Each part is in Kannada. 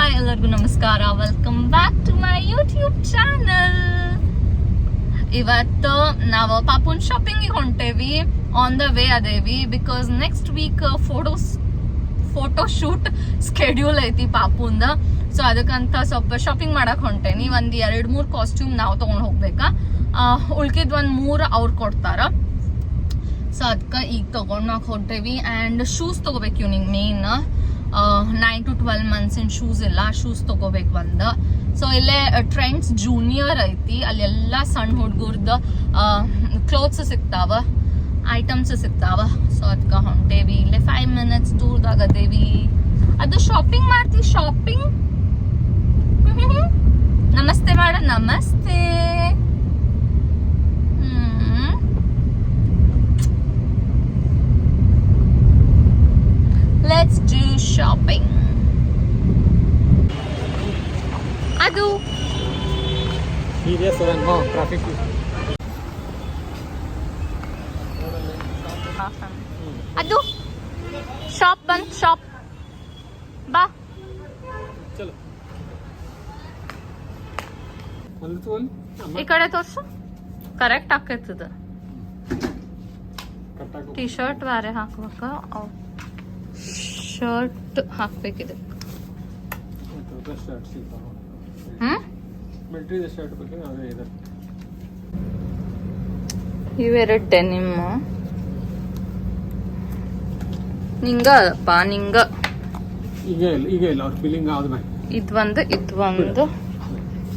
ಹಾಯ್ ಎಲ್ಲರಿಗೂ ನಮಸ್ಕಾರ. Welcome back to my YouTube channel ಇವತ್ತು ನಾವು ಪಾಪುನ್ ಶಾಪಿಂಗಿಗೆ ಹೊಂಟೇವಿ. On the way ಅದೇವಿ because next week photos photo shoot schedule ಐತಿ ಪಾಪುಂದ. ಸೊ ಅದಕ್ಕಂತ ಸ್ವಲ್ಪ ಶಾಪಿಂಗ್ ಮಾಡಕ್ ಹೊಂಟೇನಿ. ಒಂದು ಎರಡು ಮೂರು ಕಾಸ್ಟ್ಯೂಮ್ ನಾವು ತಗೊಂಡ್ ಹೋಗ್ಬೇಕಾ? ಉಳ್ಕಿದ್ ಒಂದು ಮೂರು ಅವ್ರು ಕೊಡ್ತಾರ. ಸೊ ಅದಕ್ಕೆ ಈಗ ತಗೊಂಡಾಗ ಹೊಂಟೇವಿ. ಆ್ಯಂಡ್ ಶೂಸ್ ತೊಗೋಬೇಕು ಇವ್ನಿಗೆ main nine to twelve months in shoes ಇಲ್ಲ. ಶೂಸ್ ತೊಗೋಬೇಕು ಒಂದು ಸೊ ಇಲ್ಲೇ ಟ್ರೆಂಡ್ಸ್ ಜೂನಿಯರ್ ಐತಿ. ಅಲ್ಲೆಲ್ಲ ಸಣ್ಣ ಹುಡುಗರ್ದು ಕ್ಲೋತ್ಸ್ ಸಿಗ್ತಾವ. ಐಟಮ್ಸ್ ಸಿಗ್ತಾವ. ಸೊ ಅದಕ್ಕೆ ಹೊಂಟೇವಿ. ಇಲ್ಲೇ ಫೈವ್ ಮಿನಿಟ್ಸ್ ದೂರದಾಗ ಅದೇವಿ. ಅದು ಶಾಪಿಂಗ್ ಮಾಡ್ತೀವಿ ಶಾಪಿಂಗ್ ನಮಸ್ತೆ ಮಾಡ, ನಮಸ್ತೆ. Let's do shopping. ಅದು ಇದೆ ಸರ್ ಹಾಂ ಟ್ರಾಫಿಕ್ ಅದು ಶಾಪ್ ಬಂತ್ ಶಾಪ್ ಬಾ ಚಲೋ ಅಲ್ಲಿ ತೋಲ್ ಈ ಕಡೆ ತೋರ್ಸು ಕರೆಕ್ಟ್ ಆಕೈತದ ಕಟ್ಟಾಕು ಟಿ ಶರ್ಟ್ ಬೇರೆ ಹಾಕ್ಬೇಕ ಶರ್ಟ್ ಹಾಕ್ಬೇಕಿದೆ ಶರ್ಟ್ ಸಿಗ್ತಾವ ಹ್ಮ್ ಮಿಲ್ಟ್ರಿದ ಶರ್ಟ್ ಬಗ್ಗೆ ಅದೇ ಇದೆ. ಇವೆರಡು ಡೆನಿಮ್. ನಿಂಗ ಪಾ ನಿಂಗ. ಇದ್ ಒಂದು ಇದ್ ಒಂದು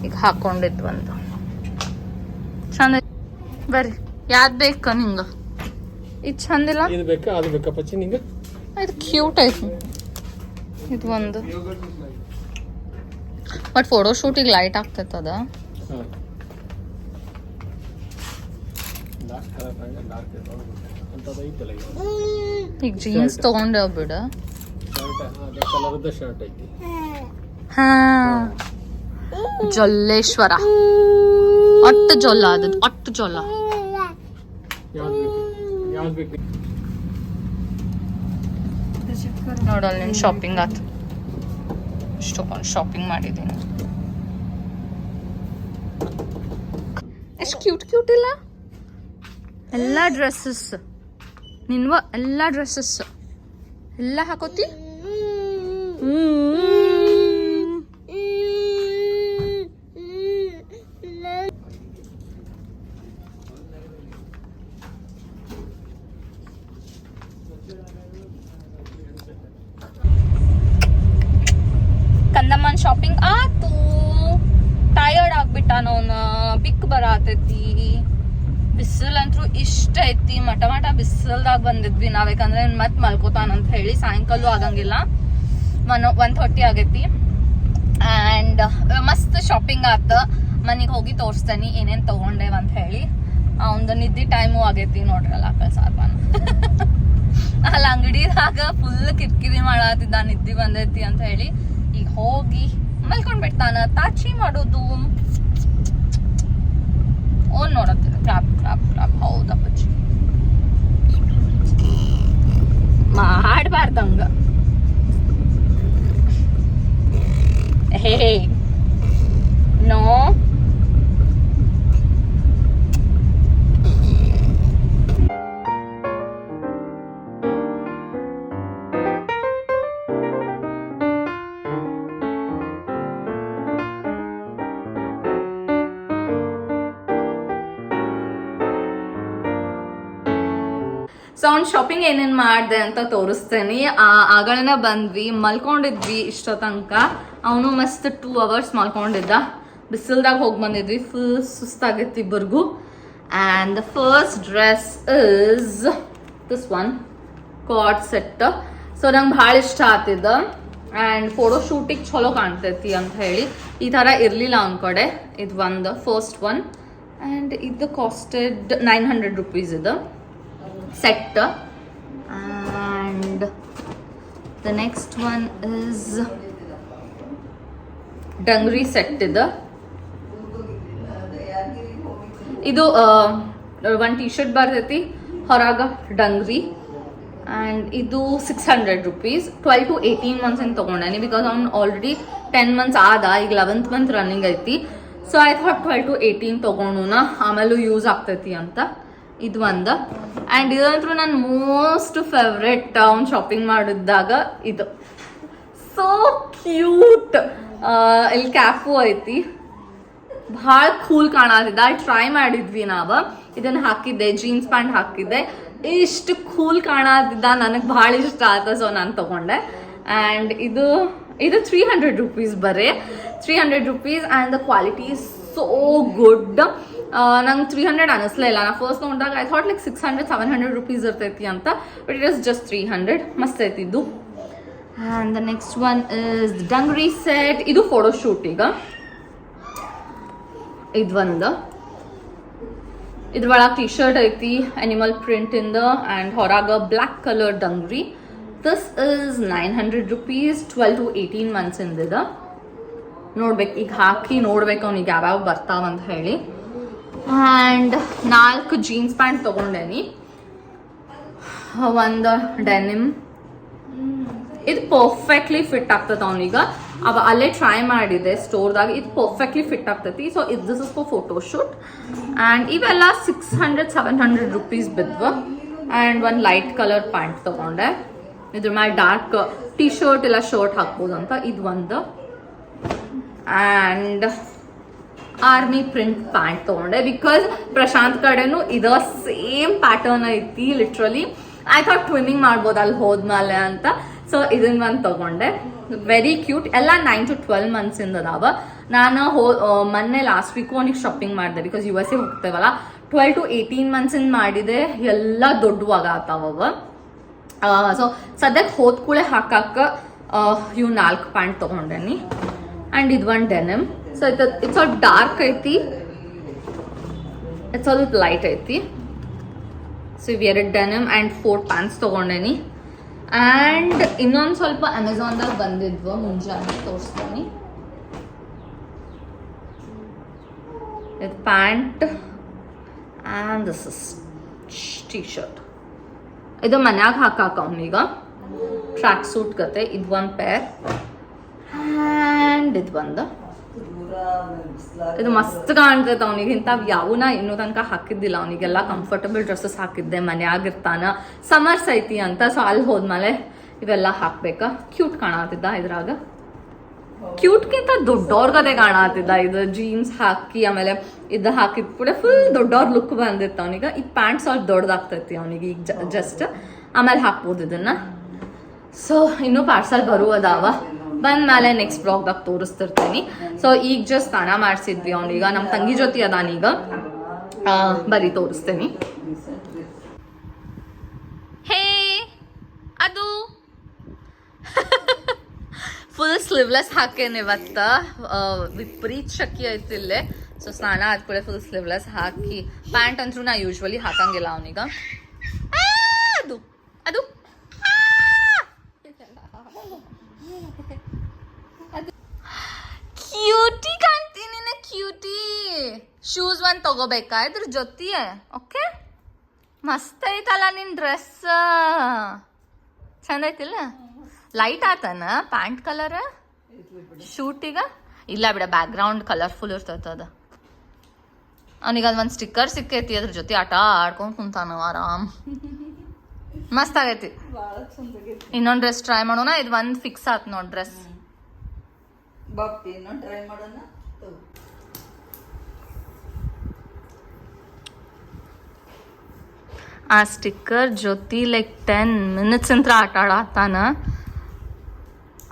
ಈಗ ಹಾಕೊಂಡಿದ್ ಒಂದು ಚಂದ. ಬರ್ರಿ ಯಾವ್ದು ಬೇಕು ನಿಂಗ ಇದು ಚಂದಿಲ್ಲ? ಇದು ಬೇಕಾ ಅದು ಬೇಕಪ್ಪ ನಿಂಗೆ? ಇದು ಕ್ಯೂಟ್ ಐತಿ. ಇದು ಒಂದು. ಬಟ್ ಫೋಟೋ ಶೂಟಿಗೆ ಲೈಟ್ ಆಗ್ತೈತೆ ಅದ. ಈಗ ಜೀನ್ಸ್ ತಗೊಂಡ ಬಿಡ. ಹಾ. ಜೊಲ್ಲೇಶ್ವರ. ಒಟ್ಟು ಜೊಲ್ಲ ಅದ ಒಟ್ಟು ಜೊಲ್ಲ. ಯಾವ್ದು ನಿನ್ನ ಶಾಪಿಂಗ್ ಆತು. ಇಷ್ಟೊಂದು ಶಾಪಿಂಗ್ ಮಾಡಿದ್ದೀನಿ. ಎಷ್ಟು ಕ್ಯೂಟ್ ಕ್ಯೂಟ್ ಇಲ್ಲ? ಎಲ್ಲ ಡ್ರೆಸ್ಸಸ್ ನಿನ್ವ ಎಲ್ಲ ಡ್ರೆಸ್ಸಸ್ ಎಲ್ಲ ಹಾಕೋತಿ? ಕಂದಮ್ಮನ್ ಶಾಪಿಂಗ್ ಆತು ಟಯರ್ಡ್ ಆಗ್ಬಿಟ್ಟ ಅವನ ಬಿಕ್ ಬರಾತೈತಿ ಬಿಸಿಲಂತ್ರು ಇಷ್ಟ ಐತಿ ಮಟ ಮಟ ಬಿಸಿಲ್ದಾಗ ಬಂದಿದ್ವಿ ನಾವ್ ಯಾಕಂದ್ರೆ ಮತ್ ಮಲ್ಕೋತಾನ ಅಂತ ಹೇಳಿ ಸಾಯಂಕಾಲ ಆಗಂಗಿಲ್ಲ. ಒನ್ ಒನ್ ಥರ್ಟಿ ಆಗೈತಿ. ಆ್ಯಂಡ್ ಮಸ್ತ್ ಶಾಪಿಂಗ್ ಆತ. ಮನೆಗೆ ಹೋಗಿ ತೋರಿಸ್ತೇನೆ, ಏನೇನ್ ತಗೊಂಡೇವ್ ಅಂತ ಹೇಳಿ. ಅವಂದು ನಿದ್ದಿ ಟೈಮು ಆಗೈತಿ ನೋಡ್ರಲ್ಲ ಆಕಳ ಸಾರ್ಬಾನ ಅಲ್ಲಿ, ಅಂಗಡಿದಾಗ ಫುಲ್ ಕಿರಿಕಿರಿ ಮಾಡತ್ತಿದ್ದ ನಿದ್ದಿ ಬಂದೈತಿ ಅಂತ ಹೇಳಿ ಈಗ ಹೋಗಿ ಮಲ್ಕೊಂಡ್ ಬಿಡ್ತಾನ ತಾಚಿ ಮಾಡೋದು. ಓನ್ ನೋಡತ್ತಿರ? Crop crop crop. ಹೌದಪ್ಪಚ್ಚಿ ಮಾಡ್ಬಾರ್ದಂಗ ಹೇ ನೋ ಸೊ ಅವ್ನು ಶಾಪಿಂಗ್ ಏನೇನು ಮಾಡ್ದೆ ಅಂತ ತೋರಿಸ್ತೇನೆ. ಆಗಳನ್ನ ಬಂದ್ವಿ, ಮಲ್ಕೊಂಡಿದ್ವಿ ಇಷ್ಟ ತನಕ. ಅವನು ಮಸ್ತ್ ಟೂ ಅವರ್ಸ್ ಮಲ್ಕೊಂಡಿದ್ದ. ಬಿಸಿಲ್ದಾಗ ಹೋಗಿ ಬಂದಿದ್ವಿ ಫುಲ್ ಸುಸ್ತಾಗಿತ್ತು ಇಬ್ಬರಿಗೂ. And the first dress is this one cot set so ನಂಗೆ ಭಾಳ ಇಷ್ಟ ಆತಿದ ಆ್ಯಂಡ್ ಫೋಟೋ ಶೂಟಿಗೆ ಚಲೋ ಕಾಣ್ತೈತಿ ಅಂತ ಹೇಳಿ. ಈ ಥರ ಇರಲಿಲ್ಲ ಅವ್ನ ಕಡೆ. ಇದು ಒಂದು ಫಸ್ಟ್ ಒನ್ ಆ್ಯಂಡ್ ಇದು ಕಾಸ್ಟೆಡ್ ನೈನ್ ಹಂಡ್ರೆಡ್ ರುಪೀಸ್ ಇದು. Set. And the next one is dungaree set ಇದು. ಇದು ಒಂದು ಟಿ ಶರ್ಟ್ ಬರ್ತೈತಿ, ಹೊರಗ ಡಂಗ್ರಿ ಆ್ಯಂಡ್ ಇದು six hundred rupees twelve to eighteen months ಅಂತ ತೊಗೊಂಡೇನಿ ಬಿಕಾಸ್ ಅವ್ನು ಆಲ್ರೆಡಿ ಟೆನ್ ಮಂತ್ಸ್ ಆದ, ಈಗ ಲೆವೆಂತ್ ಮಂತ್ ರನ್ನಿಂಗ್ ಐತಿ. So I thought twelve to eighteen ತೊಗೊಂಡು ಆಮೇಲೂ ಯೂಸ್ ಆಗ್ತೈತಿ ಅಂತ. ಇದು ಒಂದು ಆ್ಯಂಡ್ ಇದಂತೂ ನನ್ನ ಮೋಸ್ಟ್ ಫೇವ್ರೆಟ್ ಟೌನ್ ಶಾಪಿಂಗ್ ಮಾಡಿದಾಗ ಇದು. ಸೋ ಕ್ಯೂಟ್ ಇಲ್ಲಿ ಕ್ಯಾಫು ಐತಿ. ಭಾಳ ಕೂಲ್ ಕಾಣತಿದ್ದ ಟ್ರೈ ಮಾಡಿದ್ವಿ ನಾವು. ಇದನ್ನ ಹಾಕಿದ್ದೆ ಜೀನ್ಸ್ ಪ್ಯಾಂಟ್ ಹಾಕಿದ್ದೆ. ಇಷ್ಟು ಕೂಲ್ ಕಾಣತಿದ್ದ. ನನಗೆ ಭಾಳ ಇಷ್ಟ ಆಯ್ತು ಸೊ ನಾನು ತಗೊಂಡೆ. ಆ್ಯಂಡ್ ಇದು ಇದು ತ್ರೀ ಹಂಡ್ರೆಡ್ ರುಪೀಸ್ ಬರೀ. Three hundred rupees and the quality so good ನಂಗೆ ತ್ರೀ ಹಂಡ್ರೆಡ್ ಅನಿಸ್ಲೇ ಇಲ್ಲ. ನಾನು ಫಸ್ಟ್ ನೋಡಿದಾಗ I thought like six hundred seven hundred rupees ಇರ್ತೈತಿ ಅಂತ but it is just three hundred ಮಸ್ತ್ ಐತಿದ್ದು. And the next one is dungaree set ಇದು ಫೋಟೋ ಶೂಟ್ ಈಗ. ಇದು ಒಂದು ಇದ್ರೊಳಗೆ ಟಿ ಶರ್ಟ್ ಐತಿ ಅನಿಮಲ್ ಪ್ರಿಂಟ್ ಇಂದ ಆ್ಯಂಡ್ ಹೊರಗ black colour dungaree this is nine hundred rupees twelve to eighteen months ಇಂದಿದ ನೋಡ್ಬೇಕು, ಈಗ ಹಾಕಿ ನೋಡ್ಬೇಕು ಅವ್ನಿಗೆ ಯಾವ್ಯಾವ ಬರ್ತಾವಂತ ಹೇಳಿ. ಆ್ಯಂಡ್ ನಾಲ್ಕು ಜೀನ್ಸ್ ಪ್ಯಾಂಟ್ ತೊಗೊಂಡೇನಿ. ಒಂದು ಡೆನಿಮ್ ಇದು ಪರ್ಫೆಕ್ಟ್ಲಿ ಫಿಟ್ ಆಗ್ತದೆ ಅವನೀಗ. ಅವ ಅಲ್ಲೇ ಟ್ರೈ ಮಾಡಿದೆ ಸ್ಟೋರ್ದಾಗ ಇದು ಪರ್ಫೆಕ್ಟ್ಲಿ ಫಿಟ್ ಆಗ್ತೈತಿ. ಸೊ ಇದು this is for photo shoot and ಇವೆಲ್ಲ six hundred seven hundred rupees ಬಿದ್ವು. And ಒಂದು ಲೈಟ್ ಕಲರ್ ಪ್ಯಾಂಟ್ ತೊಗೊಂಡೆ. ಇದ್ರ ಮೇಲೆ ಡಾರ್ಕ್ ಟಿ ಶರ್ಟ್ ಇಲ್ಲ ಶರ್ಟ್ ಹಾಕ್ಬೋದು ಅಂತ ಇದು ಒಂದು. ಆ್ಯಂಡ್ ಆರ್ಮಿ ಪ್ರಿಂಟ್ ಪ್ಯಾಂಟ್ ತಗೊಂಡೆ ಬಿಕಾಸ್ ಪ್ರಶಾಂತ್ ಕಡೆನೂ ಇದ ಸೇಮ್ ಪ್ಯಾಟರ್ನ್ ಐತಿ ಲಿಟ್ರಲಿ ಐ ಥಾಟ್ ಟ್ವಿನ್ನಿಂಗ್ ಮಾಡ್ಬೋದು ಅಲ್ಲಿ ಹೋದ್ಮೇಲೆ ಅಂತ. ಸೊ ಇದನ್ನ ಒಂದು ತಗೊಂಡೆ. ವೆರಿ ಕ್ಯೂಟ್ ಎಲ್ಲ ನೈನ್ ಟು ಟ್ವೆಲ್ ಮಂತ್ಸ್ ಇಂದ ಅದಾವ. ನಾನು ಹೋ ಮೊನ್ನೆ ಲಾಸ್ಟ್ ವೀಕು ಅವನಿಗೆ ಶಾಪಿಂಗ್ ಮಾಡಿದೆ ಬಿಕಾಸ್ ಯು ಎಸ್ ಎ ಹೋಗ್ತೇವಲ್ಲ. ಟ್ವೆಲ್ ಟು ಏಯ್ಟೀನ್ ಮಂತ್ಸ್ ಇಂದ ಮಾಡಿದೆ. ಎಲ್ಲ ದೊಡ್ಡವಾಗ ಆತಾವ ಸೊ ಸದ್ಯಕ್ಕೆ ಹೋದ ಕೂಳೆ ಹಾಕಕ್ಕೆ ಇವು ನಾಲ್ಕು ಪ್ಯಾಂಟ್ ತಗೊಂಡೇನಿ. ಆ್ಯಂಡ್ ಇದು ಒಂದು ಡೆನಮ್ ಸೊ ಇದು ಇಟ್ಸ್ ಆಲ್ ಡಾರ್ಕ್ ಐತಿ ಇಟ್ಸ್ ಸ್ವಲ್ಪ ಲೈಟ್ ಐತಿ ಸೊ ಇವು ಎರಡು ಡೆನಮ್ ಆ್ಯಂಡ್ ಫೋರ್ ಪ್ಯಾಂಟ್ಸ್ ತೊಗೊಂಡೇನಿ. ಆ್ಯಂಡ್ ಇನ್ನೊಂದು ಸ್ವಲ್ಪ ಅಮೆಝಾನ್ದಾಗ ಬಂದಿದ್ವು, ಮುಂಜಾನೆ ತೋರಿಸ್ತೀನಿ. ಇದು pant and this is T shirt ಇದು ಮನ್ಯಾಗ ಹಾಕಾಕ ಅವನೀಗ. ಟ್ರ್ಯಾಕ್ ಸೂಟ್ ಕತೆ ಇದು ಒಂದು ಪೇರ್ ಆ್ಯಂಡ್ ಇದು ಒಂದು. ಇದು ಮಸ್ತ್ ಕಾಣ್ತೈತೆ ಅವನಿಗೆ. ಇಂಥವು ಯಾವನ ಇನ್ನೂ ತನಕ ಹಾಕಿದ್ದಿಲ್ಲ. ಅವನಿಗೆಲ್ಲ ಕಂಫರ್ಟಬಲ್ ಡ್ರೆಸ್ಸಸ್ ಹಾಕಿದ್ದೆ. ಮನ್ಯಾಗ ಇರ್ತಾನ ಸಮರ್ಸ್ ಐತಿ ಅಂತ. ಸೊ ಅಲ್ಲಿ ಹೋದ್ಮೇಲೆ ಇವೆಲ್ಲ ಹಾಕ್ಬೇಕಾ? ಕ್ಯೂಟ್ ಕಾಣತ್ತಿದ್ದ ಇದ್ರಾಗ. ಕ್ಯೂಟ್ಗಿಂತ ದೊಡ್ಡವ್ರಗದೆ ಕಾಣತ್ತಿದ್ದ ಇದು ಜೀನ್ಸ್ ಹಾಕಿ, ಆಮೇಲೆ ಇದು ಹಾಕಿದ ಕೂಡ ಫುಲ್ ದೊಡ್ಡವ್ರ ಲುಕ್ ಬಂದಿತ್ತು ಅವನಿಗೆ. ಈ ಪ್ಯಾಂಟ್ ಸ್ವಲ್ಪ ದೊಡ್ಡದಾಗ್ತೈತಿ ಅವನಿಗೆ ಈಗ ಜಸ್ಟ್ ಆಮೇಲೆ ಹಾಕ್ಬೋದು ಇದನ್ನ. ಸೊ ಇನ್ನೂ ಪಾರ್ಸಲ್ ಬರುವುದಾವ. ಬಂದ್ಮೇಲೆ ನೆಕ್ಸ್ಟ್ ಬ್ಲಾಗ್ದಾಗ ತೋರಿಸ್ತಿರ್ತೀನಿ. ಸೊ ಈಗ ಜಸ್ಟ್ ಸ್ನಾನ ಮಾಡಿಸಿದ್ವಿ ಅವನೀಗ. ನಮ್ಮ ತಂಗಿ ಜೊತೆ ಅದಾನೀಗ. ಬರೀ ತೋರಿಸ್ತೀನಿ. ಹೇ, ಅದು? ಫುಲ್ ಸ್ಲಿವ್ಲೆಸ್ ಹಾಕೇನೆ ಇವತ್ತ? ವಿಪರೀತ್ ಶಕ್ತಿ ಐತಿ ಇಲ್ಲೇ. ಸೊ ಸ್ನಾನ ಆದ್ಕೂಳೆ ಫುಲ್ ಸ್ಲಿವ್ಲೆಸ್ ಹಾಕಿ. ಪ್ಯಾಂಟ್ ಅಂತೂ ನಾ ಯೂಶ್ವಲಿ ಹಾಕಂಗಿಲ್ಲ ಅವನೀಗ. ಅದು. ಅದು ಕ್ಯೂಟಿ ಕಾಣ್ತೀನಿ ಕ್ಯೂಟಿ ಶೂಸ್ ಒಂದು ತಗೋಬೇಕಾ? ಇದ್ರ ಜೊತೆ ಓಕೆ ಮಸ್ತ್ ಐತಲ್ಲ ನಿನ್ ಡ್ರೆಸ್ ಚಂದ ಐತಿಲ್ಲ ಲೈಟ್ ಆತನ ಪ್ಯಾಂಟ್ ಕಲರ್ ಶೂಟಿಗ ಇಲ್ಲ ಬಿಡ ಬ್ಯಾಕ್ ಗ್ರೌಂಡ್ ಕಲರ್ಫುಲ್ ಇರ್ತೈತ ಅದ. ಅವನಿಗೆ ಅದು ಒಂದು ಸ್ಟಿಕ್ಕರ್ ಸಿಕ್ಕೈತಿ ಅದ್ರ ಜೊತೆ ಆಟ ಆಡ್ಕೊಂಡ್ ಕುಂತಾನ ಆರಾಮ್. ಮಸ್ತ್ ಆಗೈತಿ. ಇನ್ನೊಂದ್ ಡ್ರೆಸ್ ಟ್ರೈ ಮಾಡೋಣ, ಇದು ಒಂದ್ ಫಿಕ್ಸ್ ಆತ್ ನೋಡ್ ಡ್ರೆಸ್ ಟ್ರೈ ಮಾಡೋಣ? ಆ ಸ್ಟಿಕ್ಕರ್ ಜೊತೆ ಲೈಕ್ ಟೆನ್ ಮಿನಿಟ್ಸ್ ಅಂತ ಆಟ ಆಡತ್ತಾನ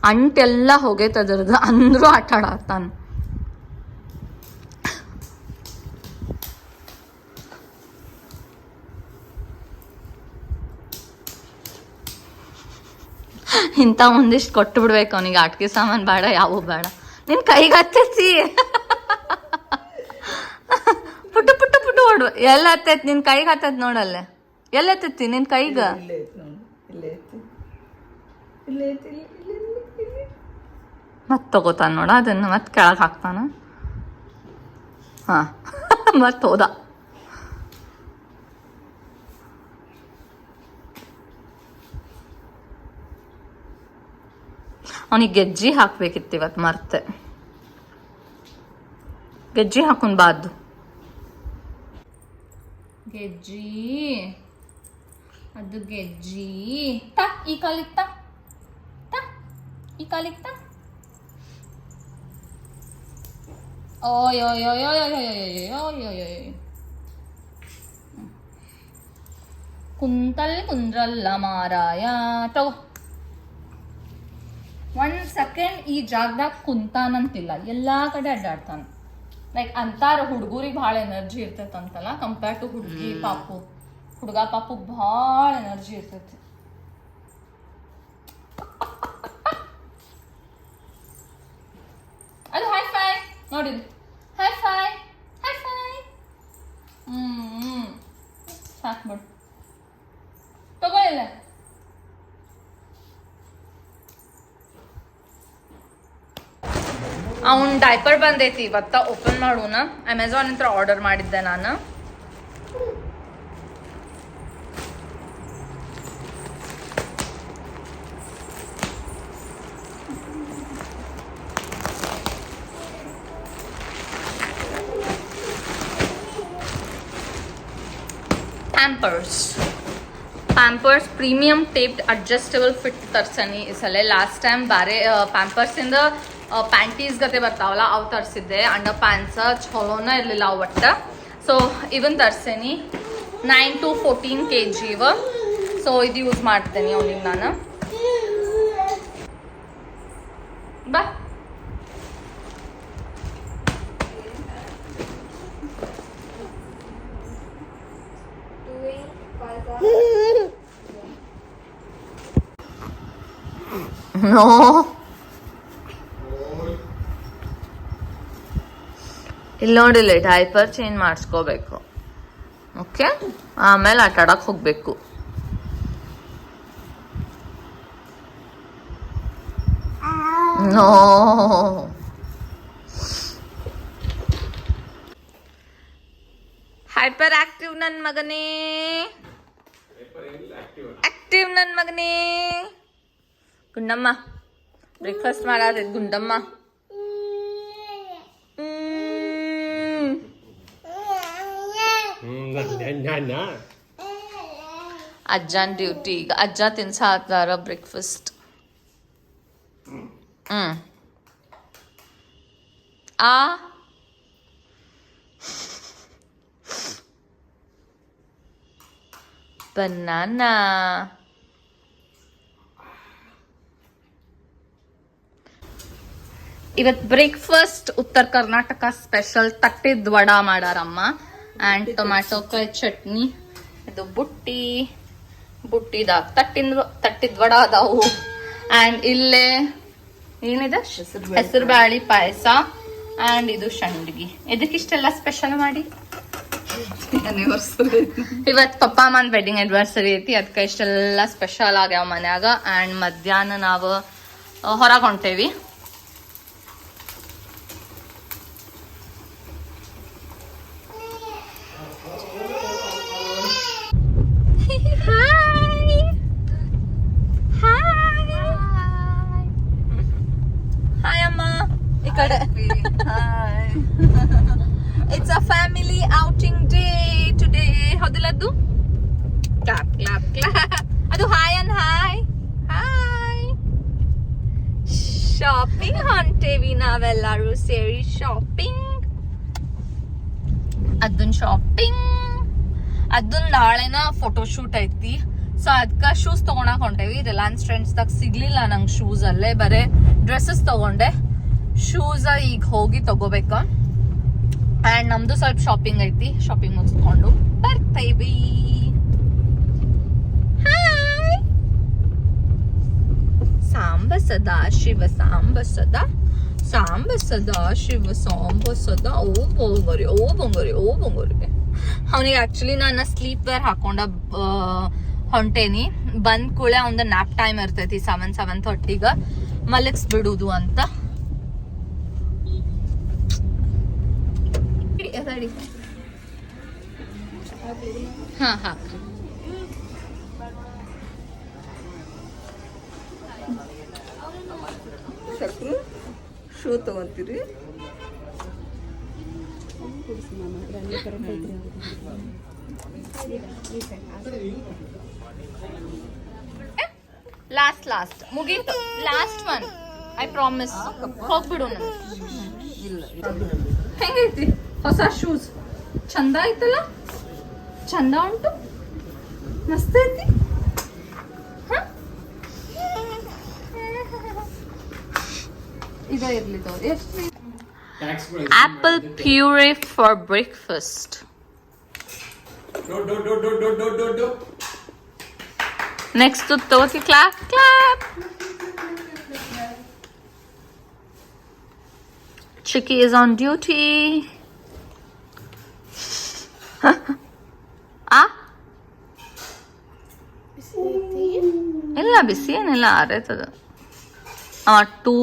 ಅಂಟೆಲ್ಲ ಹೋಗೈತೆ ಅದ್ರದ್ದು. ಅಂದ್ರೂ ಆಟ ಆಡತ್ತಾನ ಇಂಥ ಒಂದಿಷ್ಟು ಕೊಟ್ಟು ಬಿಡ್ಬೇಕು ಅವನಿಗೆ. ಆಟಿಕೆ ಸಾಮಾನು ಬೇಡ, ಯಾವ ಬೇಡ. ನಿನ್ ಕೈಗೆ ಹತ್ತೈತಿ. ಪುಟ್ಟು ಪುಟ್ಟು ಪುಟ್ಟು ಹೊಡು ಎಲ್ಲ ಹತ್ತೈತಿ? ನಿನ್ ಕೈಗೆ ಹತ್ತೈತಿ ನೋಡಲ್ಲೇ ಎಲ್ಲತ್ತೈತಿ ನಿನ್ ಕೈಗ? ಮತ್ ತಗೋತಾನ ನೋಡ ಅದನ್ನ ಮತ್ತೆ ಕೆಳಗ್ ಹಾಕ್ತಾನ. ಹಾ ಮತ್ತೆ ಹೋದ. ಅವನಿಗೆ ಗೆಜ್ಜಿ ಹಾಕ್ಬೇಕಿತ್ತು ಇವತ್ತು ಮರ್ತೆ. ಗೆಜ್ಜಿ ಹಾಕೊಂಡ್ ಬಾದ್ದು ಗೆಜ್ಜಿ? ಅದು ಗೆಜ್ಜಿ ತ ಈ ಕಾಲಿಗೆ ತ ತ ಈ ಕಾಲಿಗೆ ಯೋ ಓಯೋಯೋಯೋಯೋಯೋಯೋಯೋಯೋಯೋಯೋಯೋ ಕುಂತಲ್ ಕುಂದ್ರಲ್ಲ ಮಾರಾಯ ತಗೋ ಒನ್ ಸೆಕೆಂಡ್ ಈ ಜಾಗದಾಗ ಕುಂತಾನಂತಿಲ್ಲ ಎಲ್ಲಾ ಕಡೆ ಅಡ್ಡಾಡ್ತಾನ ಲೈಕ್ ಅಂತಾರ ಹುಡುಗರಿಗೆ ಭಾಳ ಎನರ್ಜಿ ಇರ್ತೈತಂತಲ್ಲ ಕಂಪೇರ್ ಟು ಹುಡುಗಿ ಪಾಪು ಹುಡುಗ ಪಾಪು ಭಾಳ ಎನರ್ಜಿ ಇರ್ತೈತಿ. ಅದು ಹೈ ಫೈ ನೋಡಿ high five high five hmm ಸಾಕು ಬಿಡು. ತಗೊಳ್ಳಿಲ್ಲ. ಅವ್ನು ಡೈಪರ್ ಬಂದೈತಿ, ಇವತ್ತ ಓಪನ್ ಮಾಡೋಣ. ಅಮೆಝಾನ್ ಹತ್ರ ಆರ್ಡರ್ ಮಾಡಿದ್ದೆ ನಾನು. Pampers Pampers premium taped adjustable fit ತರ್ಸನಿ ಈ ಸಲ ಲಾಸ್ಟ್ ಟೈಮ್ ಬೇರೆ ಪ್ಯಾಂಪರ್ಸಿಂದ ಪ್ಯಾಂಟೀಸ್ ಗತೆ ಬರ್ತಾವಲ್ಲ, ಅವು ತರಿಸಿದ್ದೆ. ಅಂಡರ್ ಪ್ಯಾಂಟ್ಸ ಚಲೋನ ಇರಲಿಲ್ಲ ಅವು ಒಟ್ಟು. ಸೊ ಇವನ್ ತರ್ಸೇನಿ nine to fourteen K G ಇವ. ಸೊ ಇದು ಯೂಸ್ ಮಾಡ್ತೇನೆ ಅವನಿಗೆ ನಾನು. ನೋ ಇಲ್ಲಿ ನೋಡಿಲ್ಲ ಡೈಪರ್ ಚೇಂಜ್ ಮಾಡಿಸ್ಕೋಬೇಕು. ಓಕೆ ಆಮೇಲೆ ಆಟ ಆಡಕ್ಕೆ ಹೋಗ್ಬೇಕು. ನೋ ಹೈಪರ್ ಆಕ್ಟಿವ್ ನನ್ನ ಮಗನೇ ಆಕ್ಟಿವ್ ನನ್ನ ಮಗನೇ. ಗುಂಡಮ್ಮ ಬ್ರೇಕ್ಫಾಸ್ಟ್ ಮಾಡಾತೈತ್ ಗುಂಡಮ್ಮ ಹ್ಮ್. ಹ್ಮ್ ಅಜ್ಜನ್ ಡ್ಯೂಟಿ ಈಗ ಅಜ್ಜ ತಿನ್ಸಾತಾರ ಬ್ರೇಕ್ಫಾಸ್ಟ್ ಹ್ಮ್ ಆ ಬನಾನಾ ಇವತ್ ಬ್ರೇಕ್ಫಾಸ್ಟ್ ಉತ್ತರ ಕರ್ನಾಟಕ ಸ್ಪೆಷಲ್ ತಟ್ಟಿದ್ ವಡ ಮಾಡಾರಮ್ಮ. ಅಂಡ್ ಟೊಮ್ಯಾಟೊ ಕಾಯಿ ಚಟ್ನಿ ಇದು ಬುಟ್ಟಿ ಬುಟ್ಟಿದ ತಟ್ಟಿನ ತಟ್ಟಿದ್ ವಡ ಅದಾವು. ಅಂಡ್ ಇಲ್ಲೇ ಏನಿದೆ? ಹೆಸರು ಬ್ಯಾಳಿ ಪಾಯಸ ಅಂಡ್ ಇದು ಶಂಡ್ಗಿ. ಇದಕ್ಕಿಷ್ಟೆಲ್ಲ ಸ್ಪೆಷಲ್ ಮಾಡಿ? ಇವತ್ ಪಪ್ಪ ಅಮ್ಮನ ವೆಡ್ಡಿಂಗ್ ಆನಿವರ್ಸರಿ ಐತಿ ಅದಕ್ಕೆ ಇಷ್ಟೆಲ್ಲ ಸ್ಪೆಷಲ್ ಆಗ್ಯಾವ ಮನ್ಯಾಗ. ಅಂಡ್ ಮಧ್ಯಾಹ್ನ ನಾವು ಹೊರಗೆ ಹೊಂಟೇವಿ ಹಾಯ್ ಅಮ್ಮ ಈ ಕಡೆ it's a family outing day today ಹೌದಿಲ್ಲದ್ದು? Clap clap clap. ಅದು ಹಾಯ್ ಅನ್ ಹಾಯ್ ಹಾಯ್ ಶಾಪಿಂಗ್ ಹೊಂಟೇವಿ ನಾವೆಲ್ಲರೂ ಸೇರಿ ಶಾಪಿಂಗ್ ಅದನ್ ಶಾಪಿಂಗ್ ಅದನ್ ನಾಳೆನ ಫೋಟೋ ಶೂಟ್ ಐತಿ. ಸೊ ಅದಕ್ಕೆ ಶೂಸ್ ತಗೊಳಕ್ ಹೊಂಟೇವಿ. ರಿಲಯನ್ಸ್ ಟ್ರೆಂಡ್ಸ್ ದಾಗ ಸಿಗ್ಲಿಲ್ಲ ನಂಗೆ ಶೂಸ್ ಅಲ್ಲೇ. ಬರೇ ಡ್ರೆಸ್ಸಸ್ ತಗೊಂಡೆ. ಶೂಸ್ ಈಗ ಹೋಗಿ ತಗೋಬೇಕ. ಅಂಡ್ ನಮ್ಮದು ಸ್ವಲ್ಪ ಶಾಪಿಂಗ್ ಐತಿ. ಶಾಪಿಂಗ್ ಮುಗಿಸ್ಕೊಂಡು ಬರ್ತೇವಿ ಹಾಯ್ ಸಾಂಬ ಸದಾ, ಶಿವ ಸಾಂಬ ಸದಾ. ಸಾಂಬ ಸದಾ, ಶಿವ ಸಾಂಬ ಸದಾ. ಓ ಬೊಂಗರಿ ಓ ಬೊಂಗರಿ ಓ ಬೊಂಗರಿ. ಅವನಿಗೆ ಆಕ್ಚುಲಿ ನಾನು ಸ್ಲೀಪ್ ವೇರ್ ಹಾಕೊಂಡ ಹೊಂಟೇನಿ. ಬಂದ ಕೂಳೆ ಅವಂದ ನ್ಯಾಪ್ ಟೈಮ್ ಇರ್ತೈತಿ ಸೆವೆನ್ ಸೆವೆನ್ ಥರ್ಟಿಗೆ ಮಲಗಿಸ್ಬಿಡುದು ಅಂತ. ಹಾ ಹಾಕ್ ಚಕ್ರು ಶೂ ತಗೊಂತೀರಿ. ಲಾಸ್ಟ್ ಲಾಸ್ಟ್ ಮುಗೀತು. ಲಾಸ್ಟ್ ಒನ್ ಐ ಪ್ರಾಮಿಸ್ ಹೋಗ್ಬಿಡು ಹೆಂಗೈತಿ? ಹೊಸ ಶೂಸ್ ಚಂದ ಐತಲ್ಲ ಚಂದ ಉಂಟು ಮಸ್ತ್ ಐತಿ ಹ? ಇದ ಇರ್ಲಿ ತಗೋ. ಎಷ್ಟು tax apple puree for breakfast next ತೋತಿ clap clap Chicky is on duty. ಆ? ಇಲ್ಲ ಬಿಸಿ ಏನಿಲ್ಲ ಆರೈತದ. ಆ ಟೂ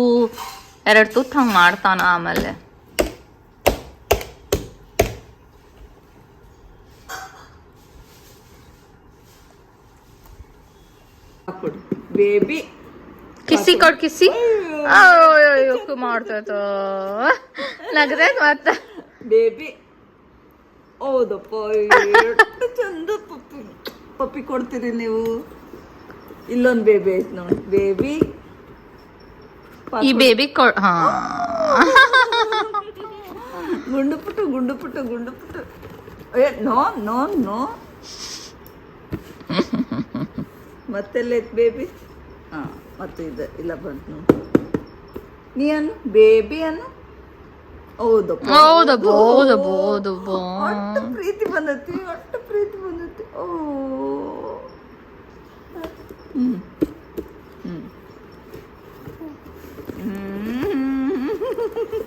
ಎರಡು ತುತ್ತು ಹಂಗೆ ಮಾಡ್ತಾನ ಆಮೇಲೆ. ಬೇಬಿ. ಕಿಸಿ ಕೊಡ್ ಕಿಸಿ. ಅಯ್ಯೋ. ಮಾಡ್ತೈತ ನಗದೈತ್ ಮತ್ತ. ಬೇಬಿ. ಹೌದಪ್ಪ ಎಷ್ಟು ಚಂದ ಪಪ್ಪಿ. ಪಪ್ಪಿ ಕೊಡ್ತೀರಿ ನೀವು? ಇಲ್ಲೊಂದು ಬೇಬಿ ಐತೆ ನೋಡಿ. ಬೇಬಿ ಈ ಬೇಬಿ ಹಾ. ಗುಂಡು ಪುಟ್ಟು ಗುಂಡು ಪುಟ್ಟು ಗುಂಡು ಪುಟ್ಟು ಏ ನೋ ನೋ ನೋ. ಇತ್ತು ಬೇಬಿ ಹಾಂ ಮತ್ತೆ ಇದೆ ಇಲ್ಲ ಬಂತು ನೋಡಿ. ನೀ ಅನ್ನು? ಬೇಬಿ ಅನ್ನು? ಹೌದು ಹೌದಪ್ಪ ಹೌದಪ್ಪ ಹೌದಪ್ಪ ಅಷ್ಟು ಪ್ರೀತಿ ಬಂದತಿ ಅಷ್ಟು ಪ್ರೀತಿ ಬಂದತಿ ಓ ಹ್ಞೂ ಹ್ಞೂ